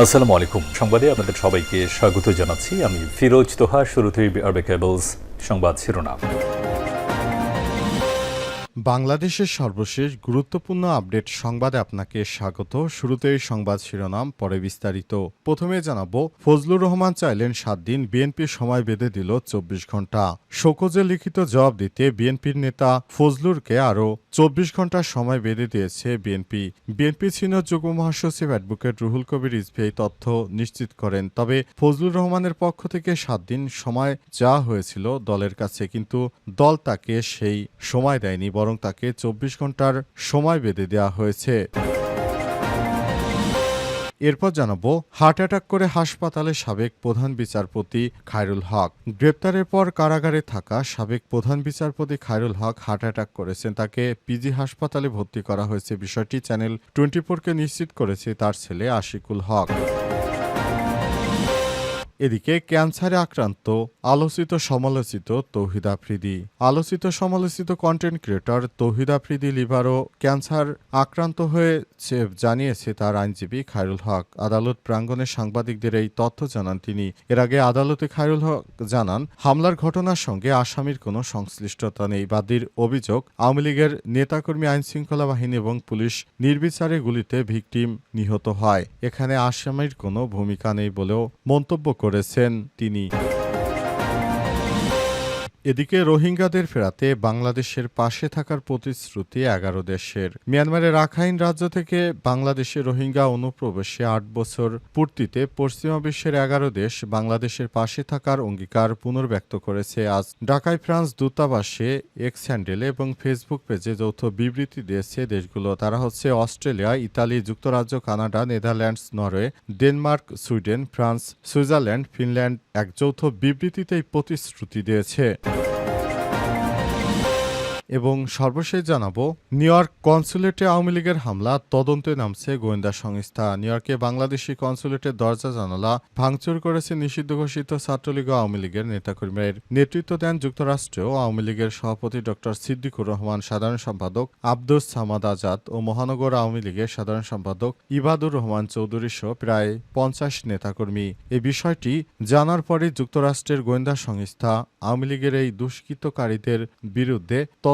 আসসালামু আলাইকুম। সংবাদে আপনাদের সবাইকে স্বাগত জানাচ্ছি। আমি ফিরোজ তোহা, শুরুতেই আরবে কেবলস সংবাদ শিরোনাম। বাংলাদেশের সর্বশেষ গুরুত্বপূর্ণ আপডেট সংবাদে আপনাকে স্বাগত। শুরুতেই সংবাদ শিরোনাম, পরে বিস্তারিত। প্রথমে জানাব, ফজলুর রহমান চাইলেন সাত দিন বিএনপির সময় বেঁধে দিল চব্বিশ ঘণ্টা। শোকজে লিখিত জবাব দিতে বিএনপির নেতা ফজলুরকে আরও চব্বিশ ঘণ্টা সময় বেঁধে দিয়েছে বিএনপি। বিএনপি সিনিয়র যুগ্ম মহাসচিব অ্যাডভোকেট রুহুল কবির ইসভি এই তথ্য নিশ্চিত করেন। তবে ফজলুর রহমানের পক্ষ থেকে সাত দিন সময় যা হয়েছিল দলের কাছে, কিন্তু দল তাকে সেই সময় দেয়নি, বরং তাকে চব্বিশ ঘণ্টার সময় বেঁধে দেওয়া হয়েছে। এরপর জানাব, হার্ট অ্যাটাক করে হাসপাতালে সাবেক প্রধান বিচারপতি খায়রুল হক। গ্রেপ্তারের পর কারাগারে থাকা সাবেক প্রধান বিচারপতি খায়রুল হক হার্ট অ্যাটাক করেছেন। তাকে পিজি হাসপাতালে ভর্তি করা হয়েছে। বিষয়টি চ্যানেল টোয়েন্টি ফোরকে নিশ্চিত করেছে তার ছেলে আশিকুল হক। এদিকে ক্যান্সারে আক্রান্ত, আলোচিত সমালোচিত তৌহিদ আফ্রিদি। আলোচিত সমালোচিত কন্টেন্ট ক্রিয়েটর তৌহিদ আফ্রিদি লিভারও ক্যান্সার আক্রান্ত হয়েছে জানিয়েছে তার আইনজীবী খায়রুল হক। আদালত প্রাঙ্গণে সাংবাদিকদের এই তথ্য জানান তিনি। এর আগে আদালতে খায়রুল হক জানান, হামলার ঘটনার সঙ্গে আসামির কোনো সংশ্লিষ্টতা নেই। বাদীর অভিযোগ, আওয়ামী লীগের নেতাকর্মী আইনশৃঙ্খলা বাহিনী এবং পুলিশ নির্বিচারে গুলিতে ভিকটিম নিহত হয়। এখানে আসামির কোনো ভূমিকা নেই বলেও মন্তব্য করেছেন তিনি। এদিকে রোহিঙ্গাদের ফেরাতে বাংলাদেশের পাশে থাকার প্রতিশ্রুতি এগারো দেশের। মিয়ানমারের রাখাইন রাজ্য থেকে বাংলাদেশে রোহিঙ্গা অনুপ্রবেশে আট বছর পূর্তিতে পশ্চিমা বিশ্বের এগারো দেশ বাংলাদেশের পাশে থাকার অঙ্গীকার পুনর্ব্যক্ত করেছে। আজ ঢাকায় ফ্রান্স দূতাবাসে এক্স হ্যান্ডেলে এবং ফেসবুক পেজে যৌথ বিবৃতি দিয়েছে দেশগুলো। তারা হচ্ছে অস্ট্রেলিয়া, ইতালি, যুক্তরাজ্য, Canada, Netherlands, Norway, Denmark, Sweden, France, Switzerland, Finland এক যৌথ বিবৃতিতেই প্রতিশ্রুতি দিয়েছে। এবং সর্বশেষ জানাব, নিউ ইয়র্ক কনসুলেটে আওয়ামী লীগের হামলা, তদন্তে নামছে গোয়েন্দা সংস্থা। নিউ ইয়র্কে বাংলাদেশি কনসুলেটের দরজা জানালা ভাঙচুর করেছে নিষিদ্ধ ঘোষিত ছাত্রলীগ আওয়ামী লীগের নেতাকর্মীর নেতৃত্ব দেন যুক্তরাষ্ট্র আওয়ামী লীগের সভাপতি ড. সিদ্দিকুর রহমান, সাধারণ সম্পাদক আব্দুস সামাদ আজাদ ও মহানগর আওয়ামী লীগের সাধারণ সম্পাদক ইবাদুর রহমান চৌধুরী সহ প্রায় পঞ্চাশ নেতাকর্মী। এই বিষয়টি জানার পরে যুক্তরাষ্ট্রের গোয়েন্দা সংস্থা আওয়ামী লীগের এই দুষ্কৃতকারীদের বিরুদ্ধে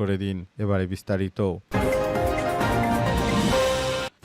করে দিন। এবারে বিস্তারিত।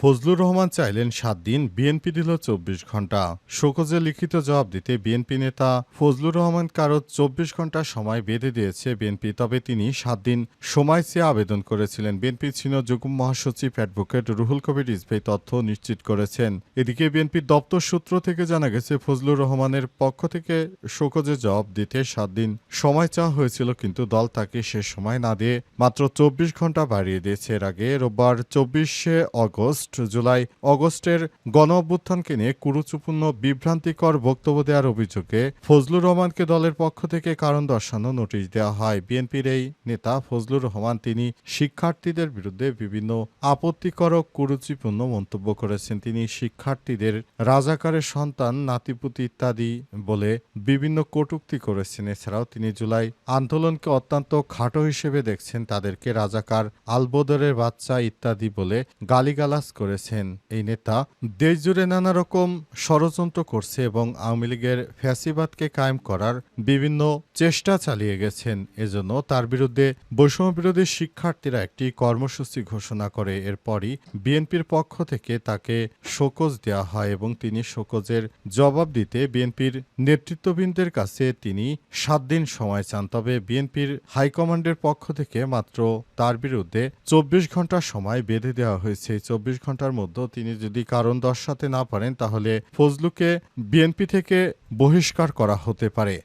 ফজলুর রহমান চাইলেন সাত দিন বিএনপি দিল চব্বিশ ঘণ্টা শোকজে লিখিত জবাব দিতে বিএনপি নেতা ফজলুর রহমান কারও চব্বিশ ঘণ্টা সময় বেঁধে দিয়েছে বিএনপি, তবে তিনি সাত দিন সময় চেয়ে আবেদন করেছিলেন। বিএনপি ছিল যুগ্ম মহাসচিব অ্যাডভোকেট রুহুল কবির রিজভী তথ্য নিশ্চিত করেছেন। এদিকে বিএনপির দপ্তর সূত্র থেকে জানা গেছে, ফজলুর রহমানের পক্ষ থেকে শোকজে জবাব দিতে সাত দিন সময় চাওয়া হয়েছিল, কিন্তু দল তাকে সে সময় না দিয়ে মাত্র চব্বিশ ঘণ্টা বাড়িয়ে দিয়েছে। এর আগে রোববার চব্বিশে অগস্ট জুলাই অগস্টের গণ অভ্যুত্থানকে নিয়ে কুরুচুপূর্ণ, বিভ্রান্তিকর বক্তব্য দেওয়ার অভিযোগে ফজলুর রহমানকে দলের পক্ষ থেকে কারণ দর্শানো নোটিশ দেওয়া হয়। বিএনপির এই নেতা ফজলুর রহমান তিনি শিক্ষার্থীদের বিরুদ্ধে বিভিন্ন আপত্তিকর ও কুরুচিপূর্ণ মন্তব্য করেছেন। তিনি শিক্ষার্থীদের রাজাকারের সন্তান, নাতিপুতি ইত্যাদি বলে বিভিন্ন কটুক্তি করেছেন। এছাড়াও তিনি জুলাই আন্দোলনকে অত্যন্ত খাটো হিসেবে দেখছেন। তাদেরকে রাজাকার আলবদরের বাচ্চা ইত্যাদি বলে গালিগালাজ করেছেন এই নেতা। দেশজুড়ে নানা রকম ষড়যন্ত্র করছে এবং আওয়ামী লীগের ফ্যাসিবাদকে কায়েম করার বিভিন্ন চেষ্টা চালিয়ে গেছেন। এজন্য তার বিরুদ্ধে বৈষম্য বিরোধী শিক্ষার্থীরা একটি কর্মসূচি ঘোষণা করে। এরপরই বিএনপির পক্ষ থেকে তাকে শোকজ দেওয়া হয় এবং তিনি শোকজের জবাব দিতে বিএনপির নেতৃত্ববৃন্দের কাছে তিনি সাত দিন সময় চান। তবে বিএনপির হাইকমান্ডের পক্ষ থেকে মাত্র তার বিরুদ্ধে চব্বিশ ঘণ্টা সময় বেঁধে দেওয়া হয়েছে। চব্বিশ ঘণ্টার মধ্যে তিনি যদি কারণ দর্শাতে না পারেন, তাহলে ফজলুকে বিএনপি থেকে বহিষ্কার করা হতে পারে।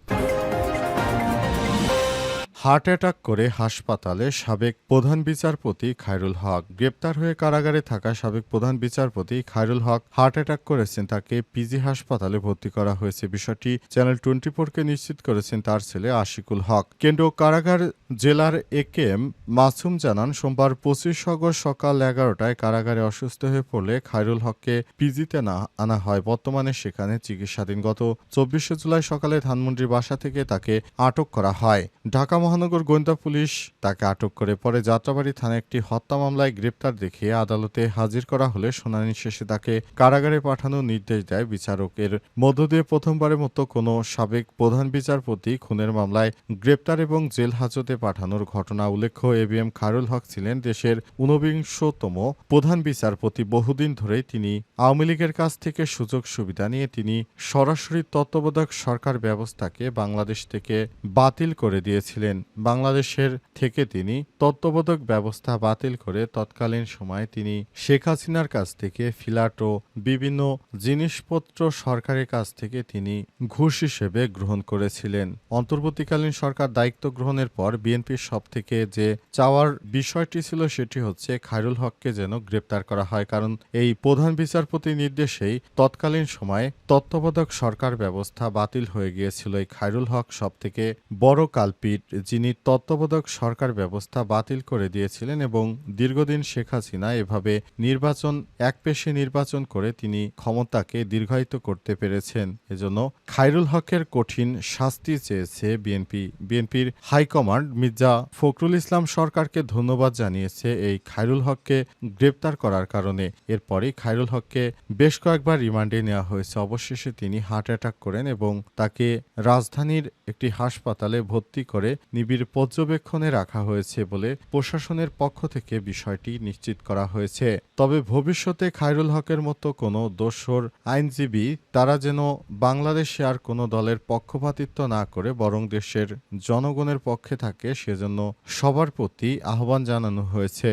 হার্ট অ্যাটাক করে হাসপাতালে সাবেক প্রধান বিচারপতি খায়রুল হক। গ্রেপ্তার হয়ে কারাগারে থাকা সাবেক প্রধান বিচারপতি খায়রুল হক হার্ট অ্যাটাক করেছেন, তাকে পিজি হাসপাতালে ভর্তি করা হয়েছে। বিষয়টি চ্যানেল টোয়েন্টি ফোরকে নিশ্চিত করেছেন তার ছেলে আশিকুল হক। কেন্দ্রীয় কারাগার জেলার এ কে এম মাসুম জানান, সোমবার পঁচিশ আগস্ট সকাল এগারোটায় কারাগারে অসুস্থ হয়ে পড়লে খায়রুল হককে পিজিতে না আনা হয়। বর্তমানে সেখানে চিকিৎসাধীন। গত চব্বিশে জুলাই সকালে ধানমন্ডির বাসা থেকে তাকে আটক করা হয়। ঢাকা মহানগর গোয়েন্দা পুলিশ তাকে আটক করে পরে যাত্রাবাড়ি থানায় একটি হত্যা মামলায় গ্রেপ্তার দেখিয়ে আদালতে হাজির করা হলে শুনানি শেষে তাকে কারাগারে পাঠানোর নির্দেশ দেয় বিচারকের মধ্য দিয়ে প্রথমবারের মতো কোনো সাবেক প্রধান বিচারপতি খুনের মামলায় গ্রেপ্তার এবং জেল হাজতে পাঠানোর ঘটনা উল্লেখ্য। এবিএম খায়রুল হক ছিলেন দেশের ঊনবিংশতম প্রধান বিচারপতি। বহুদিন ধরেই তিনি আওয়ামী লীগের কাছ থেকে সুযোগ সুবিধা নিয়ে তিনি সরাসরি তত্ত্বাবধায়ক সরকার ব্যবস্থাকে বাংলাদেশ থেকে বাতিল করে দিয়েছিলেন। বাংলাদেশের থেকে তিনি তত্ত্বাবধায়ক ব্যবস্থা বাতিল করে তৎকালীন সময়ে তিনি শেখ হাসিনার কাছ থেকে ফিলাট ও বিভিন্ন জিনিসপত্র সরকারের কাছ থেকে তিনি ঘুষ হিসেবে গ্রহণ করেছিলেন। অন্তর্বর্তীকালীন সরকার দায়িত্ব গ্রহণের পর বিএনপির সব থেকে যে চাওয়ার বিষয়টি ছিল সেটি হচ্ছে খায়রুল হককে যেন গ্রেপ্তার করা হয়, কারণ এই প্রধান বিচারপতি নির্দেশেই তৎকালীন সময়ে তত্ত্বাবধায়ক সরকার ব্যবস্থা বাতিল হয়ে গিয়েছিল। এই খায়রুল হক সব থেকে বড় কালপিট যিনি তত্ত্বাবধায়ক সরকার ব্যবস্থা বাতিল করে দিয়েছিলেন এবং দীর্ঘদিন শেখ হাসিনা এভাবে নির্বাচন, এক একপেশে নির্বাচন করে তিনি ক্ষমতাকে দীর্ঘায়িত করতে পেরেছেন। এজন্য খায়রুল হকের কঠিন শাস্তি চেয়েছে বিএনপি। বিএনপির হাইকমান্ড মির্জা ফখরুল ইসলাম সরকারকে ধন্যবাদ জানিয়েছে এই খায়রুল হককে গ্রেপ্তার করার কারণে। এরপরই খায়রুল হককে বেশ কয়েকবার রিমান্ডে নেওয়া হয়েছে। অবশেষে তিনি হার্ট অ্যাটাক করেন এবং তাকে রাজধানীর একটি হাসপাতালে ভর্তি করে নিবিড় পর্যবেক্ষণে রাখা হয়েছে বলে প্রশাসনের পক্ষ থেকে বিষয়টি নিশ্চিত করা হয়েছে। তবে ভবিষ্যতে খায়রুল হকের মতো কোনো দোসর আইনজীবী তারা যেন বাংলাদেশে আর কোনো দলের পক্ষপাতিত্ব না করে, বরং দেশের জনগণের পক্ষে থাকে, সেজন্য সবার প্রতি আহ্বান জানানো হয়েছে।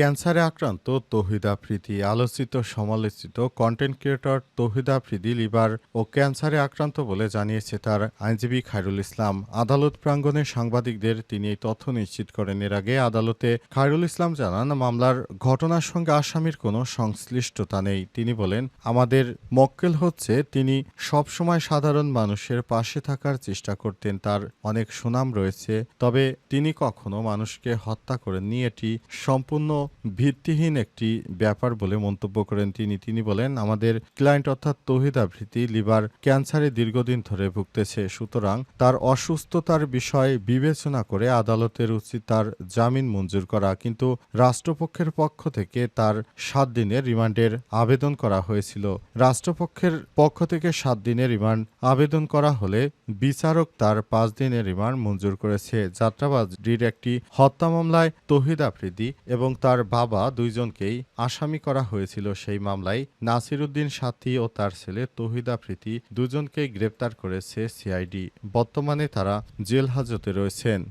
ক্যান্সারে আক্রান্ত তহিদ আফ্রিদি, আলোচিত, সমালোচিত content creator Tawhid Afridi, liver ও ক্যান্সারে আক্রান্ত বলে জানিয়েছে তার আইনজীবী খায়রুল ইসলাম। আদালত প্রাঙ্গণে সাংবাদিকদের তিনি এই তথ্য নিশ্চিত করেন। এর আগে আদালতে খায়রুল ইসলাম জানান, মামলার ঘটনার সঙ্গে আসামির কোনো সংশ্লিষ্টতা নেই। তিনি বলেন, আমাদের মক্কেল হচ্ছে, তিনি সবসময় সাধারণ মানুষের পাশে থাকার চেষ্টা করতেন, তার অনেক সুনাম রয়েছে। তবে তিনি কখনো মানুষকে হত্যা করেননি। এটি সম্পূর্ণ ভিত্তিহীন একটি ব্যাপার বলে মন্তব্য করেন তিনি। তিনি বলেন, আমাদের ক্লায়েন্ট অর্থাৎ তহিদ আবৃত্তি লিভার ক্যান্সারে দীর্ঘদিন ধরে ভুগতেছে। সুতরাং তার অসুস্থতার বিষয় বিবেচনা করে আদালতের উচিত তার জামিন মঞ্জুর করা। কিন্তু রাষ্ট্রপক্ষের পক্ষ থেকে তার সাত দিনের রিমান্ডের আবেদন করা হয়েছিল। রাষ্ট্রপক্ষের পক্ষ থেকে সাত দিনের রিমান্ড আবেদন করা হলে বিচারক তার পাঁচ দিনের রিমান্ড মঞ্জুর করেছে। যাত্রাবাড়ির একটি হত্যা মামলায় তহিদ আফ্রিদি এবং তার বাবা দুইজনকেই আসামি করা হয়েছিল সেই মামলায়। নাসির উদ্দিন সাথী ও তার ছেলে তহিদা প্রীতি দুজনকেই গ্রেপ্তার করেছে সিআইডি। বর্তমানে তারা জেল হাজতে রয়েছেন।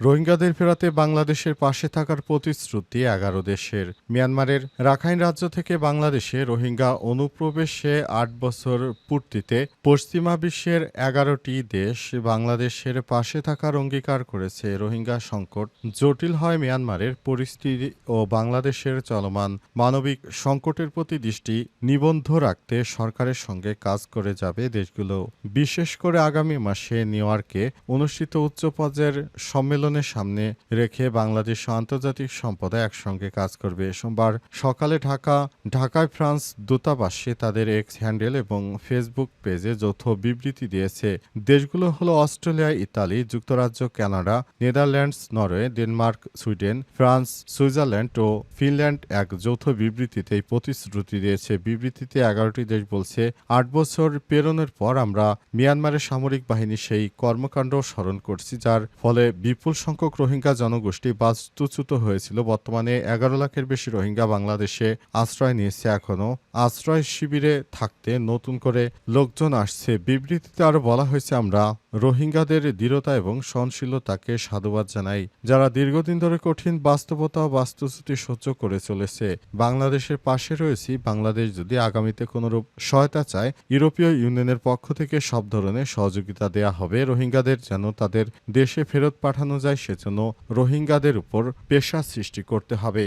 রোহিঙ্গাদের ফেরাতে বাংলাদেশের পাশে থাকার প্রতিশ্রুতি এগারো দেশের। মিয়ানমারের রাখাইন রাজ্য থেকে বাংলাদেশে রোহিঙ্গা অনুপ্রবেশে আট বছর পূর্তিতে পশ্চিমা বিশ্বের এগারোটি দেশ বাংলাদেশের পাশে থাকার অঙ্গীকার করেছে। রোহিঙ্গা সংকট জটিল হয় মিয়ানমারের পরিস্থিতি ও বাংলাদেশের চলমান মানবিক সংকটের প্রতি দৃষ্টি নিবন্ধ রাখতে সরকারের সঙ্গে কাজ করে যাবে দেশগুলো। বিশেষ করে আগামী মাসে নিউ ইয়র্কে অনুষ্ঠিত উচ্চ পর্যায়ের সম্মেলনের সামনে রেখে বাংলাদেশ আন্তর্জাতিক সম্প্রদায় একসঙ্গে কাজ করবে। সোমবার সকালে ঢাকা, ঢাকায় ফ্রান্স দূতাবাসে তাদের এক্স হ্যান্ডেল এবং ফেসবুক পেজে যৌথ বিবৃতি দিয়েছে। দেশগুলো হলো অস্ট্রেলিয়া, ইতালি, যুক্তরাজ্য, Canada, Netherlands, Norway, Denmark, Sweden, France, Switzerland ও ফিনল্যান্ড এক যৌথ বিবৃতিতে প্রতিশ্রুতি দিয়েছে। বিবৃতিতে এগারোটি দেশ বলছে, আট বছর পেরোনোর পর আমরা মিয়ানমারের সামরিক বাহিনী সেই কর্মকাণ্ড স্মরণ করছি, যার ফলে বিপুল সংখ্যক রোহিঙ্গা জনগোষ্ঠী বাস্তুচ্যুত হয়েছিল। বর্তমানে এগারো লাখের বেশি রোহিঙ্গা বাংলাদেশে আশ্রয় নিয়েছে এখনও আশ্রয় শিবিরে থাকতে নতুন করে লোকজন আসছে। বিবৃতিতে আরও বলা হয়েছে, আমরা রোহিঙ্গাদের দৃঢ়তা এবং সহনশীলতাকে সাধুবাদ জানাই। যারা দীর্ঘদিন ধরে কঠিন বাস্তবতা বাস্তুচ্যুতি সহ্য করে চলেছে, বাংলাদেশের পাশে রয়েছি। বাংলাদেশ যদি আগামীতে কোনোরূপ সহায়তা চায়, ইউরোপীয় ইউনিয়নের পক্ষ থেকে সব ধরনের সহযোগিতা দেয়া হবে। রোহিঙ্গাদের যেন তাদের দেশে ফেরত পাঠানো যায় সেজন্য রোহিঙ্গাদের উপর পেশা সৃষ্টি করতে হবে।